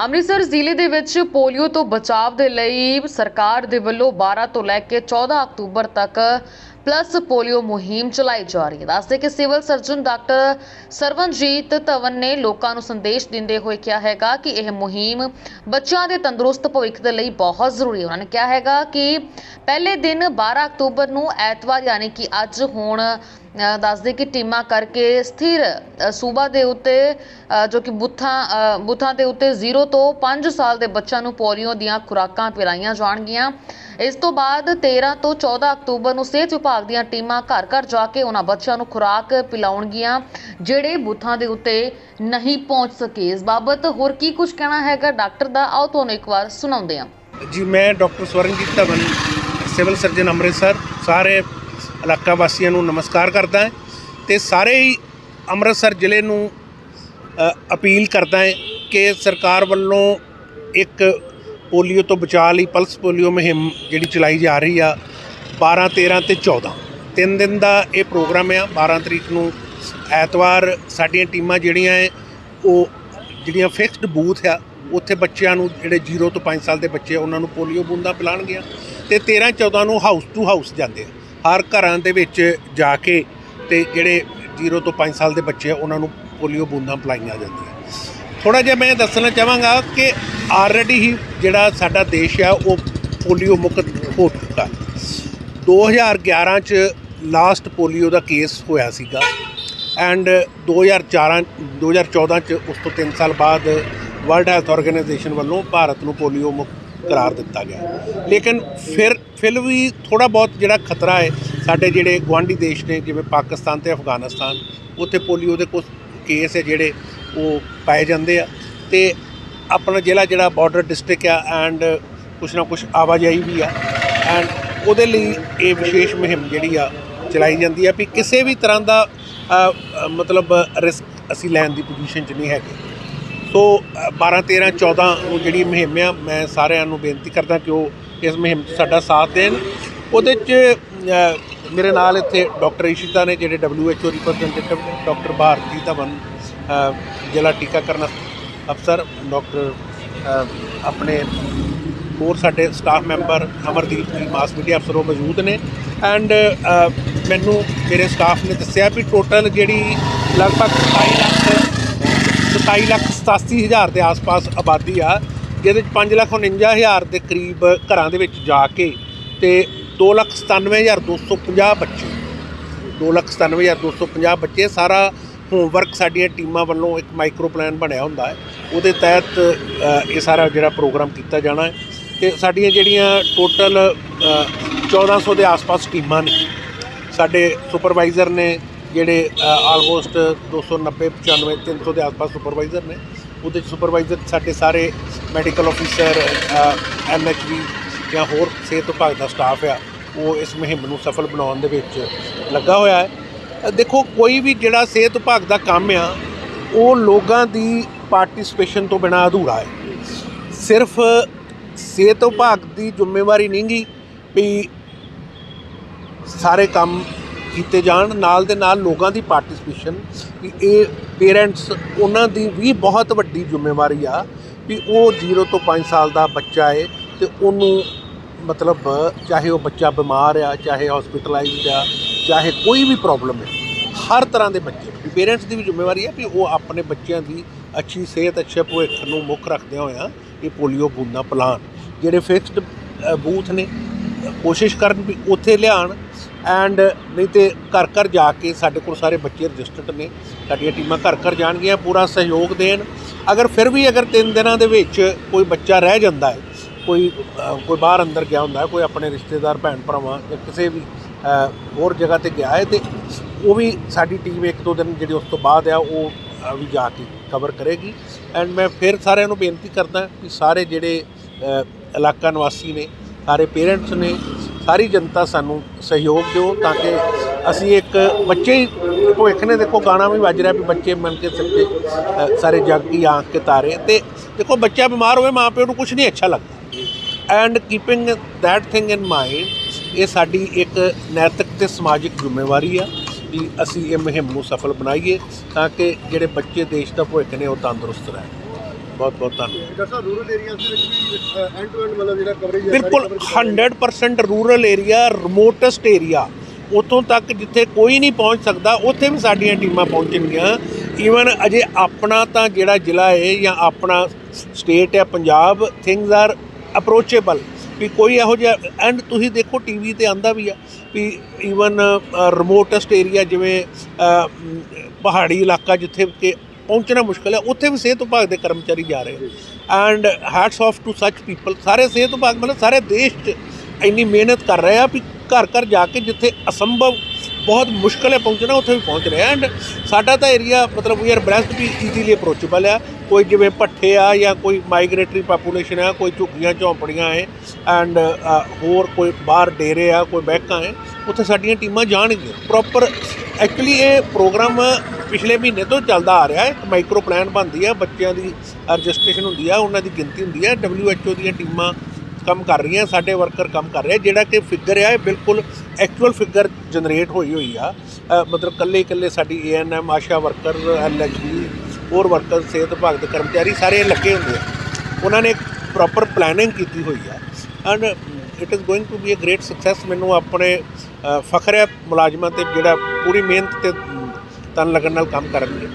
ਅੰਮ੍ਰਿਤਸਰ ਜ਼ਿਲ੍ਹੇ ਦੇ ਵਿੱਚ ਪੋਲੀਓ ਤੋਂ ਬਚਾਅ ਦੇ ਲਈ ਸਰਕਾਰ ਦੇ ਵੱਲੋਂ 12 ਤੋਂ ਲੈ ਕੇ 14 ਅਕਤੂਬਰ ਤੱਕ ਪਲੱਸ ਪੋਲੀਓ ਮੁਹਿੰਮ ਚਲਾਈ ਜਾ ਰਹੀ ਹੈ। ਦੱਸਦੇ ਕਿ civil surgeon doctor Sarwanjit Dhawan ਨੇ ਲੋਕਾਂ ਨੂੰ ਸੰਦੇਸ਼ ਦਿੰਦੇ ਹੋਏ ਕਿਹਾ ਹੈਗਾ ਕਿ ਇਹ ਮੁਹਿੰਮ ਬੱਚਿਆਂ ਦੇ ਤੰਦਰੁਸਤ ਭਵਿੱਖ ਦੇ ਲਈ ਬਹੁਤ ਜ਼ਰੂਰੀ ਹੈ। ਉਹਨਾਂ ਨੇ ਕਿਹਾ ਹੈਗਾ ਕਿ ਪਹਿਲੇ ਦਿਨ 12 ਅਕਤੂਬਰ ਨੂੰ ਐਤਵਾਰ, ਯਾਨੀ ਕਿ ਅੱਜ ਹੁਣ ਦੱਸਦੇ ਕਿ ਟੀਮਾਂ ਕਰਕੇ ਸਥਿਰ ਸੂਬਾ ਦੇ ਉੱਤੇ ਜੋ ਕਿ ਬੁੱਥਾਂ ਬੁੱਥਾਂ ਦੇ ਉੱਤੇ 0 ਤੋਂ 5 ਸਾਲ ਦੇ ਬੱਚਿਆਂ ਨੂੰ ਪੋਲੀਓ ਦੀਆਂ ਖੁਰਾਕਾਂ ਪਿਲਾਈਆਂ ਜਾਣਗੀਆਂ। ਇਸ ਤੋਂ ਬਾਅਦ 13 ਤੋਂ 14 ਅਕਤੂਬਰ ਨੂੰ ਸਿਹਤ ਵਿਭਾਗ ਦੀਆਂ ਟੀਮਾਂ ਘਰ ਘਰ ਜਾ ਕੇ ਉਹਨਾਂ ਬੱਚਿਆਂ ਨੂੰ ਖੁਰਾਕ ਪਿਲਾਉਣਗੀਆਂ, ਜਿਹੜੇ ਬੂਥਾਂ ਦੇ ਉੱਤੇ ਨਹੀਂ ਪਹੁੰਚ ਸਕੇ। ਇਸ ਬਾਬਤ ਹੋਰ ਕੀ ਕੁਝ ਕਹਿਣਾ ਹੈਗਾ? ਡਾਕਟਰ ਦਾ, ਆਓ ਤੁਹਾਨੂੰ ਇੱਕ ਵਾਰ ਸੁਣਾਉਂਦੇ ਹਾਂ। ਜੀ, ਮੈਂ doctor Swaranjit Dhawan, civil surgeon Amritsar, ਸਾਰੇ ਇਲਾਕਾ ਵਾਸੀਆਂ ਨੂੰ ਨਮਸਕਾਰ ਕਰਦਾ ਹਾਂ ਤੇ ਸਾਰੇ ਹੀ ਅੰਮ੍ਰਿਤਸਰ ਜ਼ਿਲ੍ਹੇ ਨੂੰ ਅਪੀਲ ਕਰਦਾ ਹਾਂ ਕਿ ਸਰਕਾਰ ਵੱਲੋਂ ਇੱਕ ਪੋਲੀਓ ਤੋਂ ਬਚਾਅ ਲਈ ਪਲਸ ਪੋਲੀਓ ਮੁਹਿੰਮ ਜਿਹੜੀ ਚਲਾਈ ਜਾ ਰਹੀ ਆ 12 13 ਤੇ 14 ਤਿੰਨ ਦਿਨ ਦਾ ਇਹ ਪ੍ਰੋਗਰਾਮ ਆ 12 ਤਰੀਕ ਨੂੰ ਐਤਵਾਰ ਸਾਡੀਆਂ ਟੀਮਾਂ ਜਿਹੜੀਆਂ ਹੈ ਉਹ ਜਿਹੜੀਆਂ ਫਿਕਸਡ ਬੂਥ ਆ, ਉੱਥੇ ਬੱਚਿਆਂ ਨੂੰ ਜਿਹੜੇ 0 ਤੋਂ 5 ਸਾਲ ਦੇ ਬੱਚੇ ਆ, ਉਹਨਾਂ ਨੂੰ ਪੋਲੀਓ ਬੂੰਦਾਂ ਪਿਲਾਣਗੀਆਂ ਤੇ 13 14 ਨੂੰ ਹਾਊਸ ਟੂ ਹਾਊਸ ਜਾਂਦੇ ਆ। ਹਰ ਘਰਾਂ ਦੇ ਵਿੱਚ ਜਾ ਕੇ ਤੇ ਜਿਹੜੇ 0 ਤੋਂ 5 ਸਾਲ ਦੇ ਬੱਚੇ ਆ, ਉਹਨਾਂ ਨੂੰ ਪੋਲੀਓ ਬੂੰਦਾਂ ਪਿਲਾਈਆਂ ਜਾਂਦੀਆਂ। ਥੋੜਾ ਜਿਹਾ ਮੈਂ ਦੱਸਣਾ ਚਾਹਾਂਗਾ ਕਿ ਆਲਰੇਡੀ ਹੀ ਜਿਹੜਾ ਸਾਡਾ ਦੇਸ਼ ਆ, ਉਹ ਪੋਲੀਓ ਮੁਕਤ ਹੋ ਚੁੱਕਾ। 2011 ਚ ਲਾਸਟ ਪੋਲੀਓ ਦਾ ਕੇਸ ਹੋਇਆ ਸੀਗਾ ਐਂਡ 2004 2014 ਚ ਉਸ ਤੋਂ 3 ਸਾਲ ਬਾਅਦ ਵਰਲਡ ਹੈਲਥ ਆਰਗੇਨਾਈਜੇਸ਼ਨ ਵੱਲੋਂ ਭਾਰਤ ਨੂੰ ਪੋਲੀਓ ਮੁਕਤ ਕਰਾਰ ਦਿੱਤਾ ਗਿਆ ਲੇਕਿਨ ਫਿਰ ਫਿਰ ਵੀ ਥੋੜਾ ਬਹੁਤ ਜਿਹੜਾ ਖਤਰਾ ਹੈ, ਸਾਡੇ ਜਿਹੜੇ ਗੁਆਂਢੀ ਦੇਸ਼ ਨੇ, ਜਿਵੇਂ ਪਾਕਿਸਤਾਨ ਤੇ ਅਫਗਾਨਿਸਤਾਨ, ਉੱਥੇ ਪੋਲੀਓ ਦੇ ਕੁਝ ਕੇਸ ਹੈ ਜਿਹੜੇ ਉਹ ਪਾਏ ਜਾਂਦੇ ਆ। ਤੇ ਆਪਣਾ ਜ਼ਿਲ੍ਹਾ ਜਿਹੜਾ ਬਾਰਡਰ ਡਿਸਟ੍ਰਿਕਟ ਆ ਐਂਡ ਕੁਛ ਨਾ ਕੁਛ ਆਵਾਜਾਈ ਵੀ ਆ। ਐਂਡ ਉਹਦੇ ਲਈ ਇਹ ਵਿਸ਼ੇਸ਼ ਮੁਹਿੰਮ ਜਿਹੜੀ ਆ ਚਲਾਈ ਜਾਂਦੀ ਆ ਵੀ ਕਿਸੇ ਵੀ ਤਰ੍ਹਾਂ ਦਾ ਮਤਲਬ ਰਿਸਕ ਅਸੀਂ ਲੈਣ ਦੀ ਪੋਜੀਸ਼ਨ 'ਚ ਨਹੀਂ ਹੈਗੇ। ਸੋ ਅ, 12 13 14 ਨੂੰ ਜਿਹੜੀ ਮੁਹਿੰਮ ਆ ਮੈਂ ਸਾਰਿਆਂ ਨੂੰ ਬੇਨਤੀ ਕਰਦਾ ਕਿ ਉਹ ਇਸ ਮੁਹਿੰਮ 'ਚ ਸਾਡਾ ਸਾਥ ਦੇਣ। ਉਹਦੇ 'ਚ ਮੇਰੇ ਨਾਲ ਇੱਥੇ ਡਾਕਟਰ ਇਸ਼ਿਤਾ ਨੇ ਜਿਹੜੇ WHO representative doctor Bharti Dhawan ਜ਼ਿਲ੍ਹਾ ਟੀਕਾਕਰਨ ਅਫਸਰ ਡਾਕਟਰ ਆਪਣੇ ਹੋਰ ਸਾਡੇ ਸਟਾਫ ਮੈਂਬਰ ਅਮਰਦੀਪ ਜੀ ਮਾਸ ਮੀਡੀਆ ਅਫਸਰ ਉਹ ਮੌਜੂਦ ਨੇ। ਐਂਡ ਮੈਨੂੰ ਮੇਰੇ ਸਟਾਫ ਨੇ ਦੱਸਿਆ ਵੀ ਟੋਟਲ ਜਿਹੜੀ ਲਗਭਗ 27 ਲੱਖ 27 ਲੱਖ 87 ਹਜ਼ਾਰ ਦੇ ਆਸ-ਪਾਸ ਆਬਾਦੀ ਆ, ਜਿਹਦੇ ਚ 5 ਲੱਖ 49 ਹਜ਼ਾਰ ਦੇ ਕਰੀਬ ਘਰਾਂ ਦੇ ਵਿੱਚ ਜਾ ਕੇ ਤੇ 2 ਲੱਖ 97 ਹਜ਼ਾਰ 250 ਬੱਚੇ। 2 ਲੱਖ 97 ਹਜ਼ਾਰ 250 ਬੱਚੇ, ਸਾਰਾ ਹੋਮਵਰਕ ਸਾਡੀਆਂ ਟੀਮਾਂ ਵੱਲੋਂ ਇੱਕ ਮਾਈਕਰੋ ਪਲਾਨ ਬਣਿਆ ਹੁੰਦਾ ਹੈ। ਉਹਦੇ ਤਹਿਤ ਇਹ ਸਾਰਾ ਜਿਹੜਾ ਪ੍ਰੋਗਰਾਮ ਕੀਤਾ ਜਾਣਾ ਹੈ। ਤੇ ਸਾਡੀਆਂ ਜਿਹੜੀਆਂ ਟੋਟਲ 1400 ਦੇ ਆਸ-ਪਾਸ ਟੀਮਾਂ ਨੇ, ਸਾਡੇ ਸੁਪਰਵਾਈਜ਼ਰ ਨੇ ਜਿਹੜੇ ਆਲਮੋਸਟ 290 95 300 ਦੇ ਆਸ-ਪਾਸ ਸੁਪਰਵਾਈਜ਼ਰ ਨੇ, ਉਹਦੇ 'ਚ ਸੁਪਰਵਾਈਜ਼ਰ ਸਾਡੇ ਸਾਰੇ ਮੈਡੀਕਲ ਆਫੀਸਰ ਐਮਐਚਵੀ ਜਾਂ ਹੋਰ ਸਿਹਤ ਵਿਭਾਗ ਦਾ ਸਟਾਫ ਆ, ਉਹ ਇਸ ਮੁਹਿੰਮ ਨੂੰ ਸਫਲ ਬਣਾਉਣ ਦੇ ਵਿੱਚ ਲੱਗਾ ਹੋਇਆ ਹੈ। ਦੇਖੋ, ਕੋਈ ਵੀ ਜਿਹੜਾ ਸਿਹਤ ਵਿਭਾਗ ਦਾ ਕੰਮ ਆ, ਉਹ ਲੋਕਾਂ ਦੀ ਪਾਰਟਿਸਿਪੇਸ਼ਨ ਤੋਂ ਬਿਨਾਂ ਅਧੂਰਾ ਹੈ। ਸਿਰਫ ਸਿਹਤ ਵਿਭਾਗ ਦੀ ਜ਼ਿੰਮੇਵਾਰੀ ਨਹੀਂ ਗੀ ਵੀ ਸਾਰੇ ਕੰਮ ਕੀਤੇ ਜਾਣ, ਨਾਲ ਦੇ ਨਾਲ ਲੋਕਾਂ ਦੀ ਪਾਰਟਿਸਿਪੇਸ਼ਨ ਵੀ ਇਹ ਪੇਰੈਂਟਸ ਉਹਨਾਂ ਦੀ ਵੀ ਬਹੁਤ ਵੱਡੀ ਜ਼ਿੰਮੇਵਾਰੀ ਆ ਵੀ ਉਹ 0 ਤੋਂ 5 ਸਾਲ ਦਾ ਬੱਚਾ ਏ ਤੇ ਉਹਨੂੰ ਮਤਲਬ ਚਾਹੇ ਉਹ ਬੱਚਾ ਬਿਮਾਰ ਆ, ਚਾਹੇ ਹਸਪੀਟਲਾਈਜ਼ਡ ਆ, ਚਾਹੇ ਕੋਈ ਵੀ ਪ੍ਰੋਬਲਮ ਹੈ ਹਰ ਤਰ੍ਹਾਂ ਦੇ ਬੱਚੇ ਵੀ ਪੇਰੈਂਟਸ ਦੀ ਵੀ ਜ਼ਿੰਮੇਵਾਰੀ ਹੈ ਵੀ ਉਹ ਆਪਣੇ ਬੱਚਿਆਂ ਦੀ ਅੱਛੀ ਸਿਹਤ, ਅੱਛੇ ਭਵਿੱਖ ਨੂੰ ਮੁੱਖ ਰੱਖਦਿਆਂ ਹੋਇਆਂ ਇਹ ਪੋਲੀਓ ਬੂੰਦਾਂ ਪਿਲਾਉਣ ਜਿਹੜੇ ਫਿਕਸਡ ਬੂਥ ਨੇ ਕੋਸ਼ਿਸ਼ ਕਰਨ ਵੀ ਉੱਥੇ ਲਿਆਉਣ ਐਂਡ ਨਹੀਂ ਤੇ ਘਰ ਘਰ ਜਾ ਕੇ ਸਾਡੇ ਕੋਲ ਸਾਰੇ ਬੱਚੇ ਰਜਿਸਟਰਡ ਨੇ। ਸਾਡੀਆਂ ਟੀਮਾਂ ਘਰ ਘਰ ਜਾਣਗੀਆਂ, ਪੂਰਾ ਸਹਿਯੋਗ ਦੇਣ। ਅਗਰ ਫਿਰ ਵੀ ਅਗਰ ਤਿੰਨ ਦਿਨਾਂ ਦੇ ਵਿੱਚ ਕੋਈ ਬੱਚਾ ਰਹਿ ਜਾਂਦਾ ਹੈ, ਕੋਈ ਕੋਈ ਬਾਹਰ ਅੰਦਰ ਗਿਆ ਹੁੰਦਾ ਕੋਈ ਆਪਣੇ ਰਿਸ਼ਤੇਦਾਰ, ਭੈਣ ਭਰਾਵਾਂ ਜਾਂ ਕਿਸੇ ਵੀ ਹੋਰ ਜਗ੍ਹਾ ਤੇ ਗਿਆ ਹੈ ਤੇ ਉਹ ਵੀ ਸਾਡੀ ਟੀਮ ਇੱਕ ਦੋ ਦਿਨ ਜਿਹੜੀ ਉਸ ਤੋਂ ਬਾਅਦ ਆ, ਉਹ ਵੀ ਜਾ ਕੇ ਕਵਰ ਕਰੇਗੀ। ਐਂਡ ਮੈਂ ਫਿਰ ਸਾਰਿਆਂ ਨੂੰ ਬੇਨਤੀ ਕਰਦਾ ਕਿ ਸਾਰੇ ਜਿਹੜੇ ਇਲਾਕਾ ਨਿਵਾਸੀ ਨੇ, ਸਾਰੇ ਪੇਰੈਂਟਸ ਨੇ ਸਾਰੀ ਜਨਤਾ ਸਾਨੂੰ ਸਹਿਯੋਗ ਦਿਓ ਤਾਂ ਕਿ ਅਸੀਂ ਇੱਕ ਬੱਚੇ ਹੀ ਭਵਿੱਖ ਨੇ ਦੇਖੋ ਗਾਣਾ ਵੀ ਵੱਜ ਰਿਹਾ ਵੀ ਬੱਚੇ ਮਨ ਕੇ ਸੱਚੇ ਸਾਰੇ ਜਗ ਕੀ ਆਂਖ ਕੇ ਤਾਰੇ। ਤੇ ਦੇਖੋ ਬੱਚਾ ਬਿਮਾਰ ਹੋਵੇ ਮਾਂ ਪਿਓ ਨੂੰ ਕੁਝ ਨਹੀਂ ਅੱਛਾ ਲੱਗਦਾ। And keeping that thing in mind ਇਹ ਸਾਡੀ ਇੱਕ ਨੈਤਿਕ ਤੇ ਸਮਾਜਿਕ ਜ਼ਿੰਮੇਵਾਰੀ ਆ ਕਿ ਅਸੀਂ ਇਹ ਮੁਹਿੰਮ ਨੂੰ ਸਫਲ ਬਣਾਈਏ ਤਾਂ ਕਿ ਜਿਹੜੇ ਬੱਚੇ ਦੇਸ਼ ਦਾ ਭਵਿੱਖ ਨੇ ਉਹ ਤੰਦਰੁਸਤ ਰਹਿਣ। ਬਹੁਤ ਬਹੁਤ ਧੰਨਵਾਦ। ਡਾਕਟਰ ਸਾਹਿਬ ਰੂਰਲ ਏਰੀਆਜ਼ ਦੇ ਵਿੱਚ ਵੀ ਐਂਡ ਟੂ ਐਂਡ ਮਤਲਬ ਜਿਹੜਾ ਕਵਰੇਜ ਹੈ ਬਿਲਕੁਲ 100% ਰੂਰਲ ਏਰੀਆ ਰਿਮੋਟੈਸਟ ਏਰੀਆ ਉਤੋਂ ਤੱਕ ਜਿੱਥੇ ਕੋਈ ਨਹੀਂ ਪਹੁੰਚ ਸਕਦਾ ਉੱਥੇ ਵੀ ਸਾਡੀਆਂ ਟੀਮਾਂ ਪਹੁੰਚਣਗੀਆਂ। ਈਵਨ ਅਜੇ ਆਪਣਾ ਤਾਂ ਜਿਹੜਾ ਜ਼ਿਲ੍ਹਾ ਹੈ ਜਾਂ ਆਪਣਾ ਸਟੇਟ ਹੈ ਪੰਜਾਬ ਥਿੰਗਸ ਆਰ ਅਪਰੋਚੇਬਲ ਵੀ ਕੋਈ ਇਹੋ ਜਿਹਾ ਐਂਡ ਤੁਸੀਂ ਦੇਖੋ ਟੀਵੀ ਤੇ ਆਂਦਾ ਵੀ ਆ ਵੀ ਈਵਨ ਰਿਮੋਟੈਸਟ ਏਰੀਆ ਜਿਵੇਂ ਪਹਾੜੀ ਇਲਾਕਾ ਜਿੱਥੇ ਕਿ ਪਹੁੰਚਣਾ ਮੁਸ਼ਕਲ ਹੈ। ਉੱਥੇ ਵੀ ਸਿਹਤ ਵਿਭਾਗ ਦੇ ਕਰਮਚਾਰੀ ਜਾ ਰਹੇ and hats off to such people ਸਾਰੇ ਸਿਹਤ ਵਿਭਾਗ ਮਤਲਬ ਸਾਰੇ ਦੇਸ਼ 'ਚ ਇੰਨੀ ਮਿਹਨਤ ਕਰ ਰਹੇ ਆ ਵੀ ਘਰ ਘਰ ਜਾ ਕੇ ਜਿੱਥੇ ਅਸੰਭਵ ਬਹੁਤ ਮੁਸ਼ਕਲ ਹੈ ਪਹੁੰਚਣਾ, ਉੱਥੇ ਵੀ ਪਹੁੰਚ ਰਹੇ ਐਂਡ ਸਾਡਾ ਤਾਂ ਏਰੀਆ ਮਤਲਬ we are blessed we easily approachable ਆ। ਕੋਈ ਜਿਵੇਂ ਭੱਠੇ ਆ ਜਾਂ ਕੋਈ ਮਾਈਗ੍ਰੇਟਰੀ ਪਾਪੂਲੇਸ਼ਨ ਆ, ਕੋਈ ਝੁੱਗੀਆਂ, ਝੌਂਪੜੀਆਂ ਹੈ ਐਂਡ ਹੋਰ ਕੋਈ ਬਾਹਰ ਡੇਰੇ ਆ, ਕੋਈ ਬੈਕਾਂ ਹੈ ਉੱਥੇ ਸਾਡੀਆਂ ਟੀਮਾਂ ਜਾਣਗੀਆਂ। ਪ੍ਰੋਪਰ ਐਕਚੁਅਲੀ ਇਹ ਪ੍ਰੋਗਰਾਮ ਪਿਛਲੇ ਮਹੀਨੇ ਤੋਂ ਚੱਲਦਾ ਆ ਰਿਹਾ ਹੈ। ਮਾਈਕਰੋ ਪਲਾਨ ਬਣਦੀ ਆ। ਬੱਚਿਆਂ ਦੀ ਰਜਿਸਟ੍ਰੇਸ਼ਨ ਹੁੰਦੀ ਆ, ਉਹਨਾਂ ਦੀ ਗਿਣਤੀ ਹੁੰਦੀ ਆ। WHO ਦੀਆਂ ਟੀਮਾਂ ਕੰਮ ਕਰ ਰਹੀਆਂ, ਸਾਡੇ ਵਰਕਰ ਕੰਮ ਕਰ ਰਹੇ ਜਿਹੜਾ ਕਿ ਫਿਗਰ ਆ, ਇਹ ਬਿਲਕੁਲ ਐਕਚੁਅਲ ਫਿਗਰ ਜਨਰੇਟ ਹੋਈ ਹੋਈ ਆ। ਮਤਲਬ ਕੱਲੇ ਕੱਲੇ ਸਾਡੀ ਏਐਨਐਮ ਆਸ਼ਾ ਵਰਕਰ ਐਲਐਚਬੀ ਹੋਰ ਵਰਕਰ ਸਿਹਤ ਵਿਭਾਗ ਦੇ ਕਰਮਚਾਰੀ ਸਾਰੇ ਲੱਗੇ ਹੁੰਦੇ ਆ। ਉਹਨਾਂ ਨੇ ਇੱਕ ਪ੍ਰੋਪਰ ਪਲੈਨਿੰਗ ਕੀਤੀ ਹੋਈ ਆ। And it is going to be a great success ਮੈਨੂੰ ਆਪਣੇ ਫਖਰ ਹੈ ਮੁਲਾਜ਼ਮਾਂ ਤੇ ਜਿਹੜਾ ਪੂਰੀ ਮਿਹਨਤ ਤੇ ਤਨ ਲੱਗਣ ਨਾਲ ਕੰਮ ਕਰਨਗੇ।